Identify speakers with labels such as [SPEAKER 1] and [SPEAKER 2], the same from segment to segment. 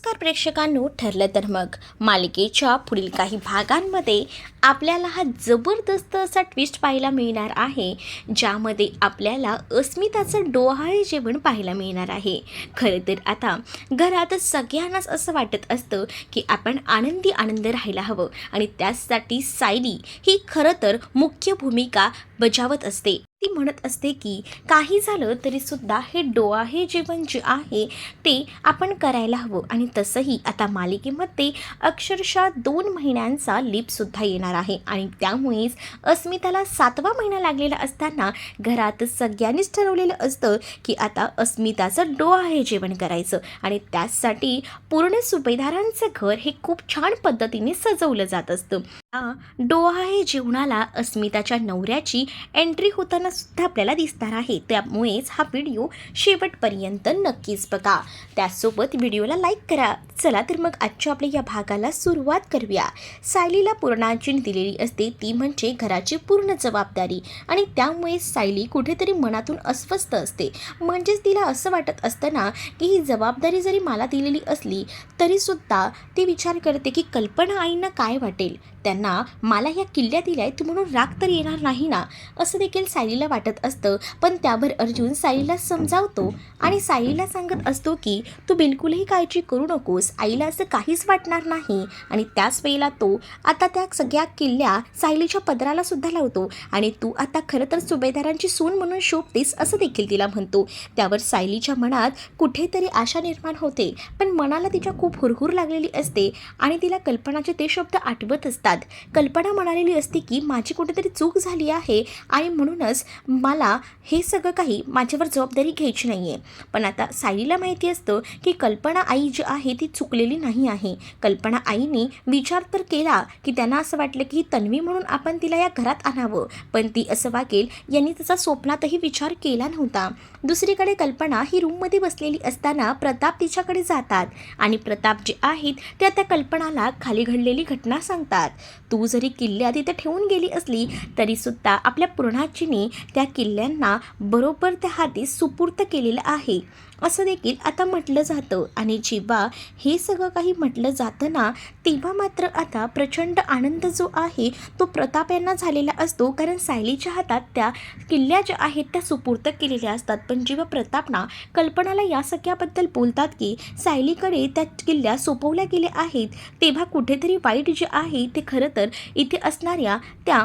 [SPEAKER 1] नमस्कार प्रेक्षकांनो ठरलं तर मग मालिकेच्या पुढील काही भागांमध्ये आपल्याला हा जबरदस्त असा ट्विस्ट पाहायला मिळणार आहे ज्यामध्ये आपल्याला अस्मिताचं डोहाळे जेवण पाहायला मिळणार आहे. खरं तर आता घरात सगळ्यांनाच असं वाटत असतं की आपण आनंदी आनंद राहायला हवं आणि त्यासाठी सायली ही खरं तर मुख्य भूमिका बजावत असते. ती म्हणत असते की काही झालं तरीसुद्धा हे डोहाळे जेवण जे आहे ते आपण करायला हवं आणि तसंही आता मालिकेमध्ये अक्षरशः दोन महिन्यांचा लिपसुद्धा येणार आहे आणि त्यामुळेच अस्मिताला सातवा महिना लागलेला असताना घरात सगळ्यांनीच ठरवलेलं असतं की आता अस्मिताचं डोहाळे जेवण करायचं आणि त्यासाठी पूर्ण सुभेदारांचं घर हे खूप छान पद्धतीने सजवलं जात असतं. डोहा हे जीवनाला अस्मिताच्या नवऱ्याची एंट्री होताना सुद्धा आपल्याला दिसणार आहे. त्यामुळेच हा व्हिडिओ शेवटपर्यंत नक्कीच बघा. त्यासोबत व्हिडिओला लाईक करा. चला तर मग आजच्या आपल्या या भागाला सुरुवात करूया. सायलीला पूर्णाजीने दिलेली असते ती म्हणजे घराची पूर्ण जबाबदारी. आणि त्यामुळे सायली कुठेतरी मनातून अस्वस्थ असते. म्हणजेच तिला असं वाटत असताना की ही जबाबदारी जरी मला दिलेली असली तरीसुद्धा ती विचार करते की कल्पना आईंना काय वाटेल? त्यांना मला या किल्ल्या दिल्या आहेत म्हणून राग तर येणार नाही ना? असं देखील सायलीला वाटत असतं. पण त्यावर अर्जुन सायलीला समजावतो आणि सायलीला सांगत असतो की तू बिलकुलही काळजी करू नकोस. आईला असं काहीच वाटणार नाही. आणि त्याच वेळेला तो आता त्या सगळ्या किल्ल्या सायलीच्या पदराला सुद्धा लावतो. आणि तू आता खरं तर सुभेदारांची सून म्हणून शोभतेस असं देखील तिला म्हणतो. त्यावर सायलीच्या मनात कुठेतरी आशा निर्माण होते. पण मनाला तिच्या खूप हुरहुर लागलेली असते आणि तिला कल्पनाचे ते शब्द आठवत असतात. कल्पना म्हणालेली असते की माझी कुठेतरी चूक झाली आहे आणि म्हणूनच मला हे सगळं काही माझ्यावर जबाबदारी घ्यायची नाही आहे पण आता सायलीला माहिती असतं की कल्पना आई जी आहे ती चुकलेली नाही आहे. कल्पना आईने विचार तर केला की त्यांना असं वाटलं की तन्वी म्हणून आपण तिला या घरात आणावं. पण ती असं वागेल यांनी त्याचा स्वप्नातही विचार केला नव्हता. दुसरीकडे कल्पना ही रूममध्ये बसलेली असताना प्रताप तिच्याकडे जातात आणि प्रताप जे आहेत ते त्या कल्पनाला खाली घडलेली घटना सांगतात. तू जरी किल्ले आधी तर ठेवून गेली असली तरीसुद्धा आपल्या पूर्णाजीने त्या किल्ल्यांना बरोबर त्या हाती सुपूर्त केलेलं आहे. असं देखील आता म्हटलं जातं. आणि जेव्हा हे सगळं काही म्हटलं जातं ना तेव्हा मात्र आता प्रचंड आनंद जो आहे तो प्रताप यांना झालेला असतो. कारण सायलीच्या हातात त्या किल्ल्या ज्या आहेत त्या सुपूर्त केलेल्या असतात. पण जेव्हा प्रतापना कल्पनाला या सगळ्याबद्दल बोलतात की सायलीकडे त्या किल्ल्या सोपवल्या गेल्या आहेत. तेव्हा कुठेतरी वाईट जे आहे ते खरं तर इथे असणाऱ्या त्या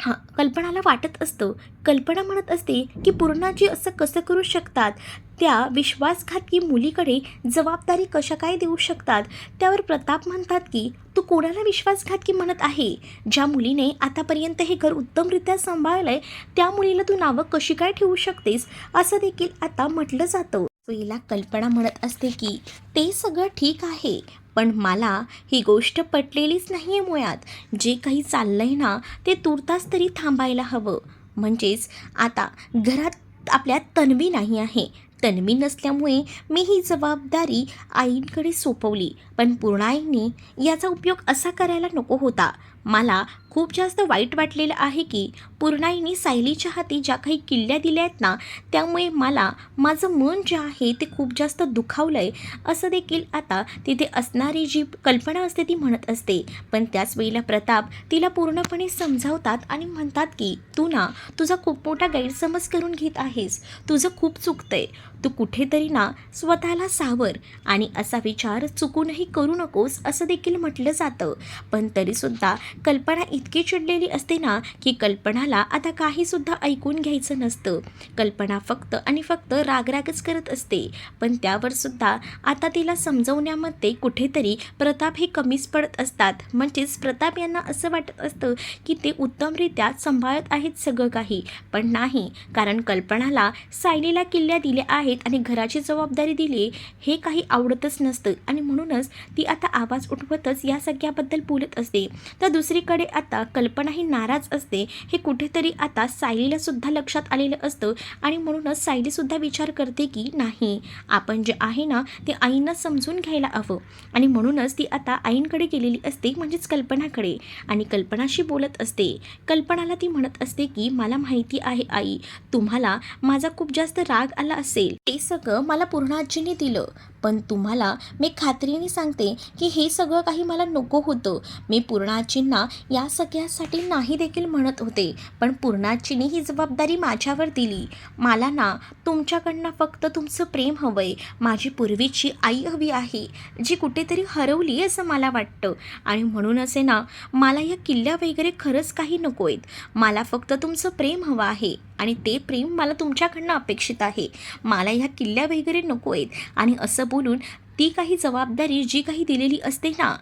[SPEAKER 1] हां कल्पनाला वाटत असतं. कल्पना म्हणत असते की पूर्णाजी असं कसं करू शकतात? त्या विश्वासघातकी मुलीकडे जबाबदारी कशा काय देऊ शकतात? त्यावर प्रताप म्हणतात की तू कोणाला विश्वासघातकी म्हणत आहे? ज्या मुलीने आतापर्यंत हे घर उत्तमरित्या सांभाळलं आहे त्या मुलीला तू नावं कशी काय ठेवू शकतेस? असं देखील आता म्हटलं जातं. हिला कल्पना म्हणत असते की ते सगळं ठीक आहे पण मला ही गोष्ट पटलेलीच नाही आहे मुळात. जे काही चाललं आहे ना ते तुर्तास तरी थांबायला हवं. म्हणजेच आता घरात आपल्या तन्वी नाही आहे. तन्वी नसल्यामुळे मी ही जबाबदारी आईंकडे सोपवली. पण पूर्णाईंनी याचा उपयोग असा करायला नको होता. मला खूप जास्त वाईट वाटलेलं आहे की पूर्णाईनी सायलीच्या हाती ज्या काही किल्ल्या दिल्या आहेत ना त्यामुळे मला माझं मन जे आहे ते खूप जास्त दुखावलं आहे असं देखील आता तिथे असणारी जी कल्पना असते ती म्हणत असते. पण त्याच वेळेला प्रताप तिला पूर्णपणे समजावतात आणि म्हणतात की तू ना तुझा खूप मोठा गैरसमज करून घेत आहेस. तुझं खूप चुकतंय. तू कुठेतरी ना स्वतःला सावर आणि असा विचार चुकूनही करू नकोस असं देखील म्हटलं जातं. पण तरीसुद्धा कल्पना इतकी चिडलेली असते ना की कल्पनाला आता काहीसुद्धा ऐकून घ्यायचं नसतं. कल्पना फक्त आणि फक्त रागरागच करत असते. पण त्यावर सुद्धा आता तिला समजवण्यामध्ये कुठेतरी प्रताप हे कमीच पडत असतात. म्हणजेच प्रताप यांना असं वाटत असतं की ते उत्तमरित्या सांभाळत आहेत सगळं काही. पण नाही कारण कल्पनाला सायलीला किल्ल्या दिल्या आहेत आणि घराची जबाबदारी दिली हे काही आवडतच नसतं. आणि म्हणूनच ती आता आवाज उठवतच या सगळ्याबद्दल बोलत असते. तर दुसरीकडे आता कल्पना ही नाराज असते. हे कुठेतरी आता सायलीला सुद्धा लक्षात आलेलं असतं आणि म्हणूनच सायलीसुद्धा विचार करते की नाही आपण जे आहे ना ते आईंना समजून घ्यायला हवं. आणि म्हणूनच ती आता आईंकडे गेलेली असते म्हणजेच कल्पनाकडे. आणि कल्पनाशी बोलत असते. कल्पनाला ती म्हणत असते की मला माहिती आहे आई तुम्हाला माझा खूप जास्त राग आला असेल. ते सगळं मला पूर्ण आजीने दिलं. पण तुम्हाला मी खात्रीने सांगते की हे सगळं काही मला नको होतं. मी पूर्णाजींना या सगळ्यासाठी नाही देखील म्हणत होते पण पूर्णाजीने ही जबाबदारी माझ्यावर दिली. मला ना तुमच्याकडनं फक्त तुमचं प्रेम हवं आहे माझी पूर्वीची आई हवी आहे जी कुठेतरी हरवली असं मला वाटतं. आणि म्हणून असे ना मला या किल्ल्या वगैरे खरंच काही नको आहेत मला फक्त तुमचं प्रेम हवं आहे. आणि ते प्रेम मला तुमच्याकडनं अपेक्षित आहे. मला ह्या किल्ल्या वगैरे नको आहेत. आणि असं बोलून ती काही जबाबदारी जी काही दिलेली असते ना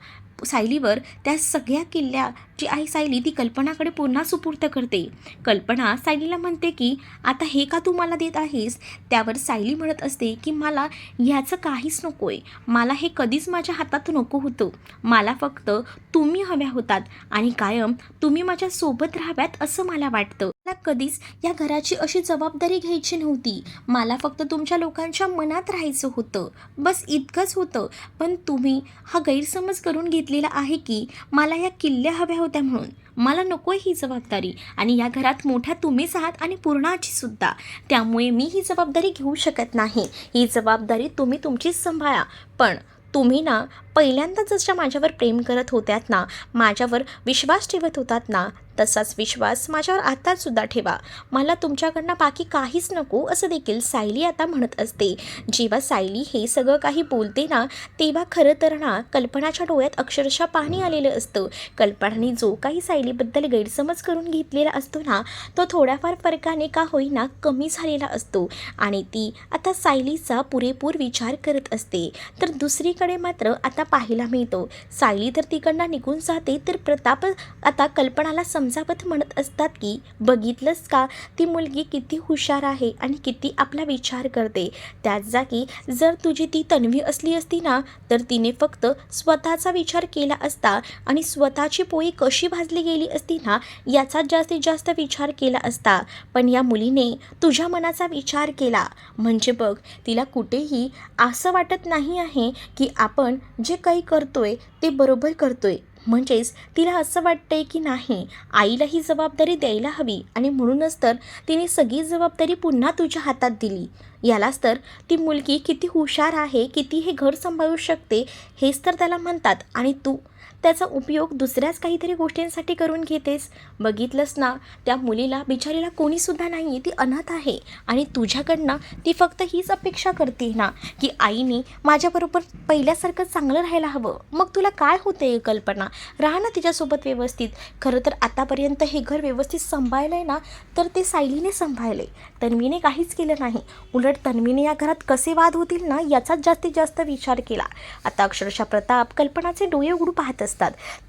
[SPEAKER 1] सायलीवर त्या सगळ्या किल्ल्या जी आहे सायली ती कल्पनाकडे पुन्हा सुपूर्त करते. कल्पना सायलीला म्हणते की आता हे का तू मला देत आहेस? त्यावर सायली म्हणत असते की मला ह्याचं काहीच नको आहे मला हे कधीच माझ्या हातात नको होतं. मला फक्त तुम्ही हव्या होतात आणि कायम तुम्ही माझ्या सोबत राहाव्यात असं मला वाटतं. मला कधीच या घराची अशी जबाबदारी घ्यायची नव्हती. मला फक्त तुमच्या लोकांच्या मनात राहायचं होतं. बस इतकंच होतं. पण तुम्ही हा गैरसमज करून घेतलेला आहे की मला या किल्ल्या हव्या होत्या म्हणून. मला नको आहे ही जबाबदारी. आणि या घरात मोठ्या तुम्हीच आहात आणि पूर्णाची सुद्धा. त्यामुळे मी ही जबाबदारी घेऊ शकत नाही. ही जबाबदारी तुम्ही तुमचीच सांभाळा. पण तुम्ही ना पहिल्यांदा जशा माझ्यावर प्रेम करत होत्यात ना माझ्यावर विश्वास ठेवत होतात ना तसाच विश्वास माझ्यावर आतासुद्धा ठेवा. मला तुमच्याकडनं बाकी काहीच नको असं देखील सायली आता म्हणत असते. जेव्हा सायली हे सगळं काही बोलते ना तेव्हा खरं तर ना कल्पनाच्या डोळ्यात अक्षरशः पाणी आलेलं असतं. कल्पनाने जो काही सायलीबद्दल गैरसमज करून घेतलेला असतो ना तो थोड्याफार फरकाने का होईना कमी झालेला असतो. आणि ती आता सायलीचा पुरेपूर विचार करत असते. तर दुसरीकडे मात्र आता पाहायला मिळतो. सायली तर तिकडनं निघून जाते तर प्रताप आता कल्पनाला समजावत म्हणत असतात की बघितलंस का ती मुलगी किती हुशार आहे आणि किती आपला विचार करते. त्याच जागी जर तुझी ती तन्वी असली असती ना तर तिने फक्त स्वतःचा विचार केला असता आणि स्वतःची पोळी कशी भाजली गेली असती ना याचा जास्तीत जास्त विचार केला असता. पण या मुलीने तुझ्या मनाचा विचार केला. म्हणजे बघ तिला कुठेही असं वाटत नाही आहे की आपण जे जे काही करतोय ते बरोबर करतोय. म्हणजेच तिला असं वाटतंय की नाही आईला ही जबाबदारी द्यायला हवी आणि म्हणूनच तर तिने सगळी जबाबदारी पुन्हा तुझ्या हातात दिली. यालाच तर ती मुलगी किती हुशार आहे किती हे घर सांभाळू शकते हेच तर त्याला म्हणतात. आणि तू त्याचा उपयोग दुसऱ्याच काहीतरी गोष्टींसाठी करून घेतेस. बघितलंस ना त्या मुलीला बिचारीला कोणीसुद्धा नाही आहे ती अनाथ आहे. आणि तुझ्याकडनं ती फक्त हीच अपेक्षा करते ना की आईने माझ्याबरोबर पहिल्यासारखं चांगलं राहायला हवं. मग तुला काय होते कल्पना? राहा ना तिच्यासोबत व्यवस्थित. खरं तर आतापर्यंत हे घर व्यवस्थित सांभाळलं आहे ना तर ते सायलीने सांभाळले तन्वीने काहीच केलं नाही. उलट तन्वीने या घरात कसे वाद होतील ना याचाच जास्तीत जास्त विचार केला. आता अक्षरशः प्रताप कल्पनाचे डोळे उघडू पाहत असतात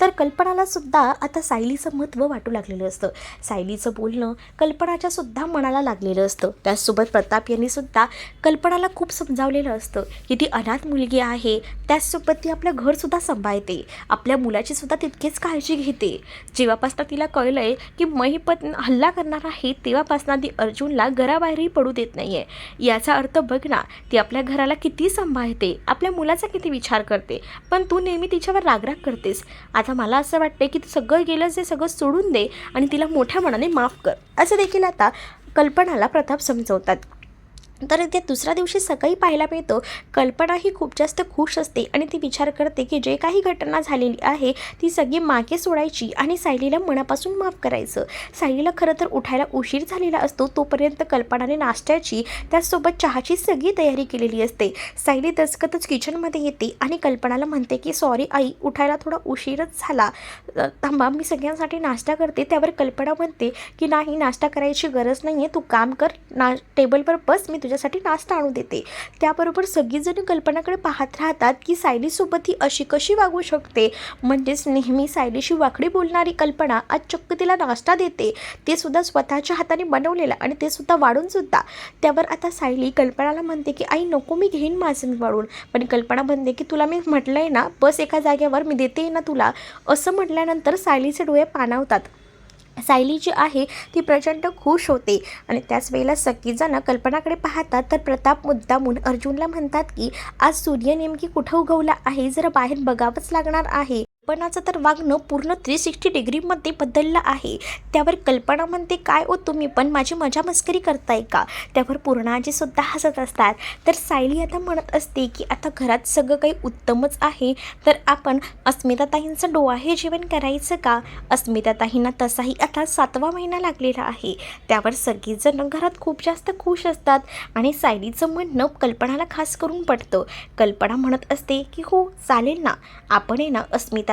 [SPEAKER 1] तर कल्पनाला सुद्धा आता सायलीचं महत्त्व वाटू लागलेलं असतं. सायलीचं बोलणं कल्पनाच्या सुद्धा मनाला लागलेलं असतं. त्याचसोबत प्रताप यांनी सुद्धा कल्पनाला खूप समजावलेलं असतं की ती अनाथ मुलगी आहे त्याचसोबत ती आपलं घरसुद्धा सांभाळते. आपल्या मुलाची सुद्धा तितकीच काळजी घेते. जेव्हापासनं तिला कळलं आहे की महिपत हल्ला करणार आहे तेव्हापासनं ती अर्जुनला घराबाहेरही पडू देत नाही आहे याचा अर्थ बघ ना ती आपल्या घराला किती सांभाळते आपल्या मुलाचा किती विचार करते पण तू नेहमी तिच्यावर रागराग करतेस. आता मला असं वाटते की तू सगळं गेलं ते सगळं सोडून दे आणि तिला मोठ्या मनाने माफ कर. असं देखील आता कल्पनाला प्रताप समजवतात. तर ते दुसऱ्या दिवशी सकाळी पाहायला मिळतं. कल्पना ही खूप जास्त खुश असते आणि ती विचार करते की जे काही घटना झालेली आहे ती सगळी मागे सोडायची आणि सायलीला मनापासून माफ करायचं. सायलीला खरं तर उठायला उशीर झालेला असतो तोपर्यंत कल्पनाने नाश्त्याची त्याचसोबत चहाची सगळी तयारी केलेली असते. सायली दचकतच किचनमध्ये येते आणि कल्पनाला म्हणते की सॉरी आई उठायला थोडा उशीरच झाला. थांबा मी सगळ्यांसाठी नाश्ता करते. त्यावर कल्पना म्हणते की नाही नाश्ता करायची गरज नाही आहे तू काम कर ना टेबलवर बस मी तुझ्यासाठी नाश्ता आणू देते. त्याबरोबर सगळीजण कल्पनाकडे पाहत राहतात की सायलीसोबत ही अशी कशी वागू शकते? म्हणजेच नेहमी सायलीशी वाकडी बोलणारी कल्पना आज चक्क तिला नाश्ता देते. ते सुद्धा स्वतःच्या हाताने बनवलेलं आणि ते सुद्धा वाढून सुद्धा. त्यावर आता सायली कल्पनाला म्हणते की आई नको मी घेईन माझं मी वाढून. पण कल्पना म्हणते की तुला मी म्हटलं आहे ना बस एका जागेवर मी देते ना तुला. असं म्हटल्यानंतर सायलीचे डोळे पाणावतात. सायली जी आहे ती प्रचंड खुश होते. आणि त्याच वेळेला सगळीजणं कल्पनाकडे पाहतात तर प्रताप मुद्दामून अर्जुनला म्हणतात की आज सूर्य नेमकी कुठं उगवला आहे? जरा बाहेर बघावंच लागणार आहे. कल्पनाचं तर वागणं पूर्ण थ्री सिक्स्टी डिग्रीमध्ये बदललं आहे. त्यावर कल्पना म्हणते काय हो तुम्ही? पण माझी मजा मस्करी करताय का? त्यावर पूर्णाजी सुद्धा हसत असतात. तर सायली आता म्हणत असते की आता घरात सगळं काही उत्तमच आहे. तर आपण अस्मिताताईंचं डोळा हे जेवण करायचं का? अस्मिताताईंना तसाही आता सातवा महिना लागलेला आहे. त्यावर सगळीजण घरात खूप जास्त खुश असतात आणि सायलीचं म्हणणं कल्पनाला खास करून पडतं. कल्पना म्हणत असते की हो चालेल ना. आपण आहे ना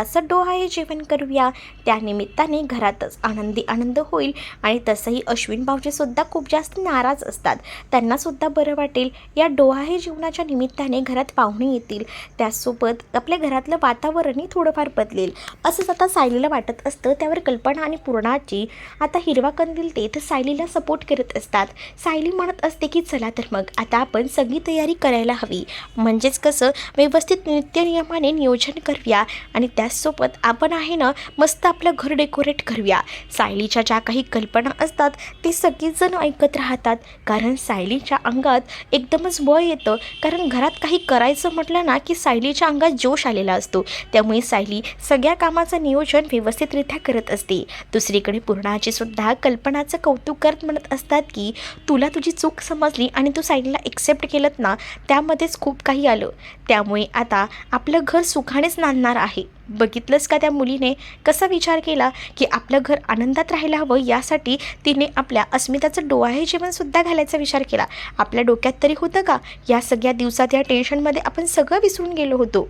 [SPEAKER 1] अस्मिताचं डोहाळे जेवण करूया. त्यानिमित्ताने घरातच आनंदी आनंद होईल आणि तसंही अश्विन भाऊजीसुद्धा खूप जास्त नाराज असतात. त्यांनासुद्धा बरं वाटेल. या डोहाळे जेवणाच्या निमित्ताने घरात पाहुणे येतील. त्यासोबत आपल्या घरातलं वातावरणही थोडंफार बदलेल. असंच आता सायलीला वाटत असतं. त्यावर कल्पना आणि पूर्णाची आता हिरवा कंदील देत सायलीला सपोर्ट करत असतात. सायली म्हणत असते की चला तर मग आता आपण सगळी तयारी करायला हवी. म्हणजेच कसं व्यवस्थित नित्यनियमाने नियोजन करूया आणि त्याचसोबत आपण आहे ना मस्त आपलं घर डेकोरेट करूया. सायलीच्या ज्या काही कल्पना असतात ते सगळीजण ऐकत राहतात. कारण सायलीच्या अंगात एकदमच बळ येतं. कारण घरात काही करायचं म्हटलं ना की सायलीच्या अंगात जोश आलेला असतो. त्यामुळे सायली सगळ्या कामाचं नियोजन व्यवस्थितरित्या करत असते. दुसरीकडे पूर्णाची सुद्धा कल्पनाचं कौतुक करत म्हणत असतात की तुला तुझी चूक समजली आणि तू सायलीला एक्सेप्ट केलं ना त्यामध्येच खूप काही आलं. त्यामुळे आता आपलं घर सुखानेच नांदणार आहे. बघितलंच का त्या मुलीने? कसा विचार केला की आपलं घर आनंदात राहायला हवं यासाठी तिने आपल्या अस्मिताचं डोहाळे जेवणसुद्धा घालायचा विचार केला. आपल्या डोक्यात तरी होतं का? या सगळ्या दिवसात या टेन्शनमध्ये आपण सगळं विसरून गेलो होतो.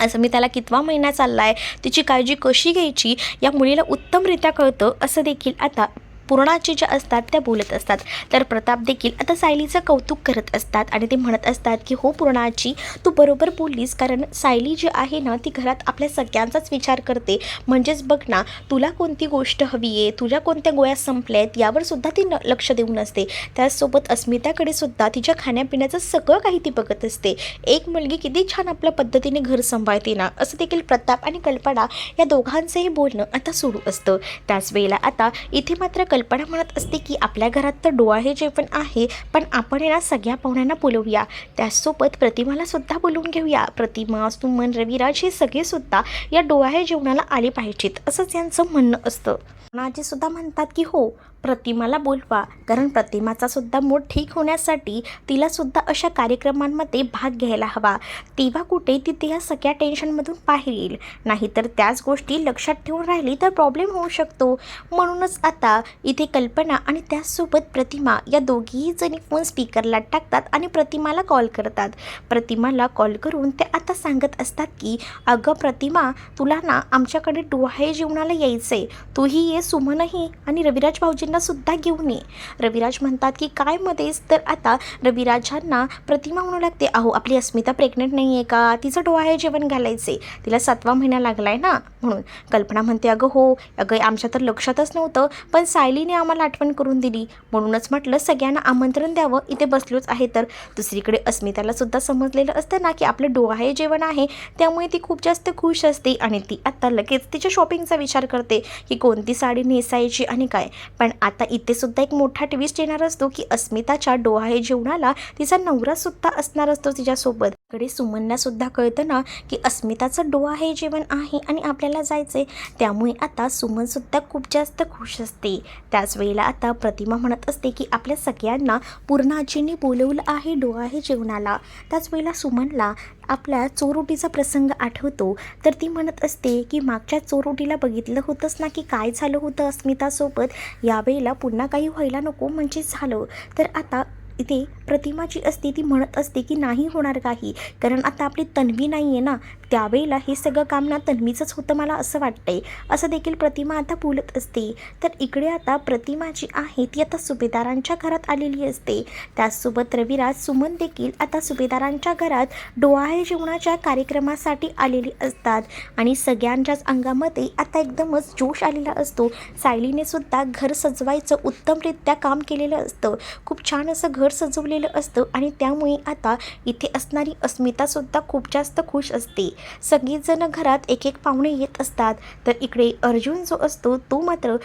[SPEAKER 1] असं मी त्याला कितवा महिना चालला आहे तिची काळजी कशी घ्यायची? या मुलीला उत्तमरित्या कळतं असं देखील आता पूर्णाची ज्या असतात त्या बोलत असतात. तर प्रताप देखील आता सायलीचं कौतुक करत असतात आणि ते म्हणत असतात की हो पूर्णाची तू बरोबर बोललीस कारण सायली जी आहे ना ती घरात आपल्या सगळ्यांचाच विचार करते. म्हणजेच बघ ना तुला कोणती गोष्ट हवी आहे? तुझ्या कोणत्या गोळ्या संपल्या आहेत? यावर सुद्धा ती न लक्ष देऊन असते. त्याचसोबत अस्मिताकडे सुद्धा तिच्या खाण्यापिण्याचं सगळं काही ती बघत असते. एक मुलगी किती छान आपल्या पद्धतीने घर सांभाळते ना असं देखील प्रताप आणि कल्पना या दोघांचंही बोलणं आता सुरू असतं. त्याच वेळेला आता इथे मात्र कल्पना म्हणत असते की आपल्या घरात तर डोहाळे जेवण आहे पण आपण आहे सगळ्या पाहुण्यांना बोलवूया. त्याचसोबत प्रतिमाला सुद्धा बोलवून घेऊया. प्रतिमा सुमन रविराज हे सगळेसुद्धा या या हे जेवणाला आले पाहिजेत असंच यांचं म्हणणं असतं. नाजी सुद्धा म्हणतात की हो प्रतिमाला बोलवा. कारण प्रतिमाचा सुद्धा मूड ठीक होण्यासाठी तिला सुद्धा अशा कार्यक्रमांमध्ये भाग घ्यायला हवा. तेव्हा कुठे ती या सगळ्या टेन्शनमधून बाहेर येईल. नाहीतर त्याच गोष्टी लक्षात ठेवून राहिली तर प्रॉब्लेम होऊ शकतो. म्हणूनच आता इथे कल्पना आणि त्याचसोबत प्रतिमा या दोघीही जणी फोन स्पीकरला टाकतात आणि प्रतिमाला कॉल करतात. प्रतिमाला कॉल करून ते आता सांगत असतात की अगं प्रतिमा तुला ना आमच्याकडे डोहाळे जेवणाला यायचं आहे तूही ये सुमनही आणि रविराज भाऊजींना सुद्धा घेऊन ये. रविराज म्हणतात की काय मध्येच तर आता रविराजांना प्रतिमा म्हणू लागते. अहो आपली अस्मिता प्रेग्नेंट नाही आहे का? तिचं डोहाळे जेवण घालायचे. तिला सातवा महिना लागला आहे ना? म्हणून कल्पना म्हणते अगं हो अगं आमच्या तर लक्षातच नव्हतं पण सायलीने आम्हाला आठवण करून दिली. म्हणूनच म्हटलं सगळ्यांना आमंत्रण द्यावं. इथे बसलोच आहे तर. दुसरीकडे अस्मिताला सुद्धा समजलेलं असतं ना की आपलं डोहाळे जेवण आहे त्यामुळे ती खूप जास्त खुश असते आणि ती आत्ता लगेच तिच्या शॉपिंगचा विचार करते की कोणती साडी नेसायची आणि काय. पण आता इथे सुद्धा एक मोठा ट्विस्ट येणार असतो की अस्मिताच्या डोहाळे जेवणाला तिचा नवरा सुद्धा असणार असतो तिच्यासोबत. कडे सुमनला सुद्धा कळतं ना की अस्मिताचं डोहाळे जेवण आहे आणि आपल्याला जायचंय. त्यामुळे आता सुमन सुद्धा खूप जास्त खुश असते. त्याच वेळेला आता प्रतिमा म्हणत असते की आपल्या सगळ्यांना पूर्ण बोलवलं आहे डोहाळे जेवणाला. त्याच वेळेला सुमनला आपल्या चोरोटीचा प्रसंग आठवतो. तर ती म्हणत असते की मागच्या चोरोटीला बघितलं होतंच ना की काय झालं होतं अस्मितासोबत. यावेळेला पुन्हा काही व्हायला नको म्हणजे झालं. तर आता इथे प्रतिमा जी असते ती म्हणत असते की नाही होणार काही? कारण आता आपली तन्वी नाही आहे ना. त्यावेळेला हे सगळं काम ना तन्वीचंच होतं मला असं वाटतंय. असं देखील प्रतिमा आता बोलत असते. तर इकडे आता प्रतिमा जी आहे ती आता सुभेदारांच्या घरात आलेली असते. त्याचसोबत रविराज सुमन देखील आता सुभेदारांच्या घरात डोहाळे जेवणाच्या कार्यक्रमासाठी आलेली असतात. आणि सगळ्यांच्याच अंगामध्ये आता एकदमच जोश आलेला असतो. सायलीने सुद्धा घर सजवायचं उत्तमरित्या काम केलेलं असतं. खूप छान असं घर सजवलेलं असतं आणि त्यामुळे आता इथे असणारी अस्मितासुद्धा खूप जास्त खुश असते. सगळीजणं घरात एक एक पाहुणे येत असतात. तर इकडे अर्जुन जो असतो तो मात्र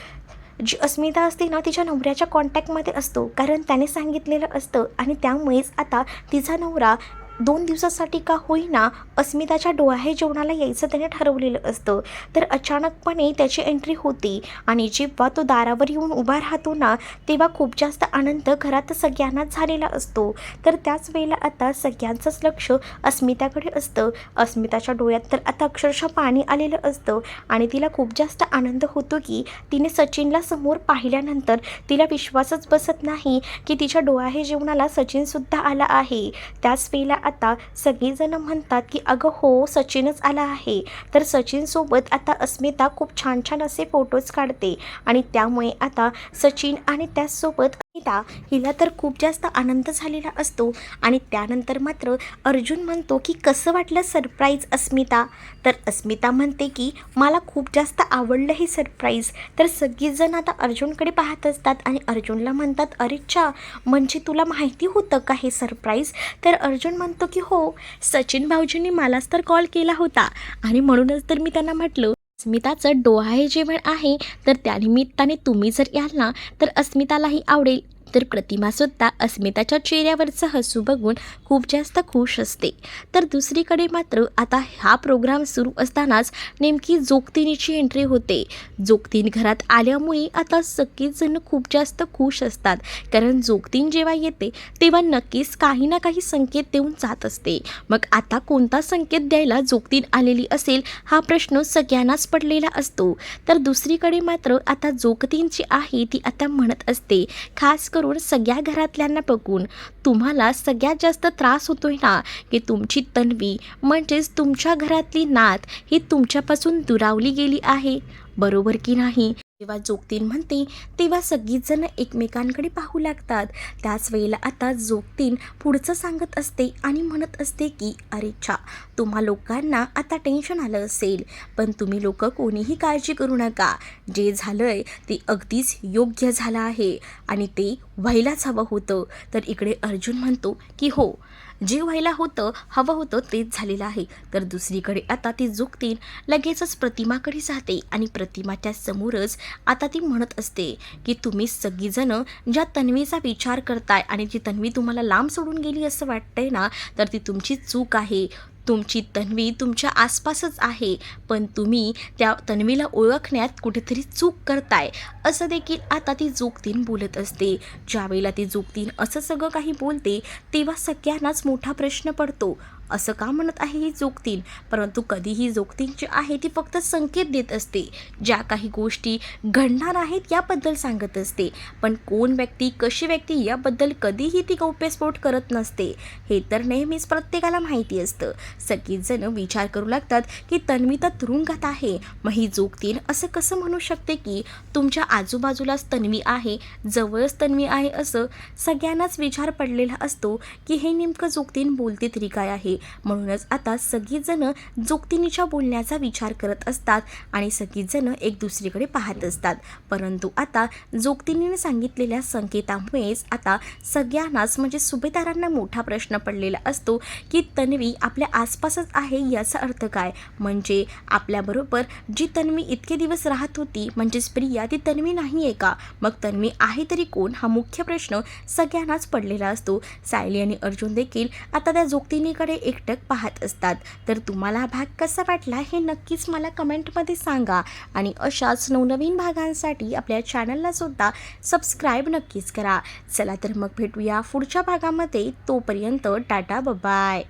[SPEAKER 1] जी अस्मिता असते ना तिच्या नवऱ्याच्या कॉन्टॅक्टमध्ये असतो. कारण त्याने सांगितलेलं असतं आणि त्यामुळेच आता तिचा नवरा दोन दिवसासाठी का होईना अस्मिताच्या डोहाळे जेवणाला यायचं त्याने ठरवलेलं असतं. तर अचानकपणे त्याची एंट्री होती आणि जेव्हा तो दारावर येऊन उभा राहतो ना तेव्हा खूप जास्त आनंद घरात सगळ्यांनाच झालेला असतो. तर त्याच वेळेला आता सगळ्यांचंच लक्ष अस्मिताकडे असतं. अस्मिताच्या डोळ्यात तर आता अक्षरशः पाणी आलेलं असतं आणि तिला खूप जास्त आनंद होतो की तिने सचिनला समोर पाहिल्यानंतर तिला विश्वासच बसत नाही की तिच्या डोळ्याहे जेवणाला सचिनसुद्धा आला आहे. त्याच वेळेला आता सगळेजण म्हणतात की अगं हो सचिनच आला आहे. तर सचिनसोबत आता अस्मिता खूप छान छान असे फोटोज काढते. आणि त्यामुळे आता सचिन आणि त्याचसोबत अस्मिता हिला तर खूप जास्त आनंद झालेला असतो. आणि त्यानंतर मात्र अर्जुन म्हणतो की कसं वाटलं सरप्राईज अस्मिता? तर अस्मिता म्हणते की मला खूप जास्त आवडलं हे सरप्राईज तर सगळीजण आता अर्जुनकडे पाहत असतात आणि अर्जुनला म्हणतात अरेच्छा म्हणजे तुला माहिती होतं का हे सरप्राईज तर अर्जुन म्हणतो की हो सचिन भाऊजींनी मलाच तर कॉल केला होता आणि म्हणूनच तर मी त्यांना म्हटलं. अस्मिताचं डोहाळे जेवण आहे तर त्यानिमित्ताने तुम्ही जर याल ना तर अस्मितालाही आवडेल. तर प्रतिमासुद्धा अस्मिताच्या चेहऱ्यावरचं हसू बघून खूप जास्त खुश असते. तर दुसरीकडे मात्र आता हा प्रोग्राम सुरू असतानाच नेमकी जोगतिनीची एंट्री होते. जोगतीन घरात आल्यामुळे आता सगळेजण खूप जास्त खुश असतात. कारण जोगतीन जेव्हा येते तेव्हा नक्कीच काही ना काही संकेत देऊन जात असते. मग आता कोणता संकेत द्यायला जोगतीन आलेली असेल हा प्रश्न सगळ्यांनाच पडलेला असतो. तर दुसरीकडे मात्र आता जोगतीन जी आहे ती आता म्हणत असते खास करून सगळ्या घरातल्यांना बघून तुम्हाला सगळ्यात जास्त त्रास होतोय ना की तुमची तन्वी म्हणजेच तुमच्या घरातली नात ही तुमच्यापासून दुरावली गेली आहे. बरोबर की नाही? जेव्हा जोगतीन म्हणते तेव्हा सगळीजण एकमेकांकडे पाहू लागतात. त्याच वेळेला आता जोगतीन पुढचं सांगत असते आणि म्हणत असते की अरे छा तुम्हा लोकांना आता टेन्शन आलं असेल. पण तुम्ही लोक कोणीही काळजी करू नका. जे झालंय ते अगदीच योग्य झालं आहे. आणि ते व्हायलाच हवं होतं. तर इकडे अर्जुन म्हणतो की हो जे व्हायला होतं हवं होतं तेच झालेलं आहे. तर दुसरीकडे आता ती झुकतील लगेचच प्रतिमाकडे जाते आणि प्रतिमाच्या समोरच आता ती म्हणत असते की तुम्ही सगळीजणं ज्या तन्वीचा विचार करताय आणि जी तन्वी तुम्हाला लांब सोडून गेली असं वाटतंय ना तर ती तुमची चूक आहे. तुमची तन्वी तुमच्या आसपासच आहे पण तुम्ही त्या तन्वीला ओळखण्यात कुठेतरी चूक करताय असं देखील आता ती जोगतीन बोलत असते. ज्यावेळेला ती जोगतीन असं सगळं काही बोलते तेव्हा सगळ्यांनाच मोठा प्रश्न पडतो. असं का म्हणत आहे ही जोगतीन परंतु कधीही जोगतीन जी आहे ती फक्त संकेत देत असते. ज्या काही गोष्टी घडणार आहेत याबद्दल सांगत असते. पण कोण व्यक्ती कशी व्यक्ती याबद्दल कधीही ती गौप्यस्फोट करत नसते. हे तर नेहमीच प्रत्येकाला माहिती असतं. सगळीजणं विचार करू लागतात की तन्वी तर तुरुंगात आहे. मग ही जोगतीन असं कसं म्हणू शकते की तुमच्या आजूबाजूलाच तन्वी आहे जवळच तन्वी आहे असं सगळ्यांनाच विचार पडलेला असतो की हे नेमकं जोगतीन बोलते तरी काय आहे? म्हणूनच आता सगळीजणं जोगतिनीच्या बोलण्याचा विचार करत असतात आणि सगळीजणं एक दुसरीकडे पाहत असतात. परंतु आता जोगतिनीने सांगितलेल्या संकेतामुळेच आता सगळ्यांनाच म्हणजे सुभेदारांना मोठा प्रश्न पडलेला असतो की तन्वी आपल्या आसपासच आहे याचा अर्थ काय? म्हणजे आपल्याबरोबर जी तन्वी इतके दिवस राहत होती म्हणजेच प्रिया ती तन्वी नाही आहे का? मग तन्वी आहे तरी कोण? हा मुख्य प्रश्न सगळ्यांनाच पडलेला असतो. सायली आणि अर्जुन देखील आता त्या जोगतिनीकडे एकटक पाहत असतात. तर तुम्हाला हा भाग कसा वाटला हे नक्कीच मला कमेंटमध्ये सांगा. आणि अशाच नवनवीन भागांसाठी आपल्या चॅनलला सुद्धा सबस्क्राईब नक्कीच करा. चला तर मग भेटूया पुढच्या भागामध्ये. तोपर्यंत टाटा बाय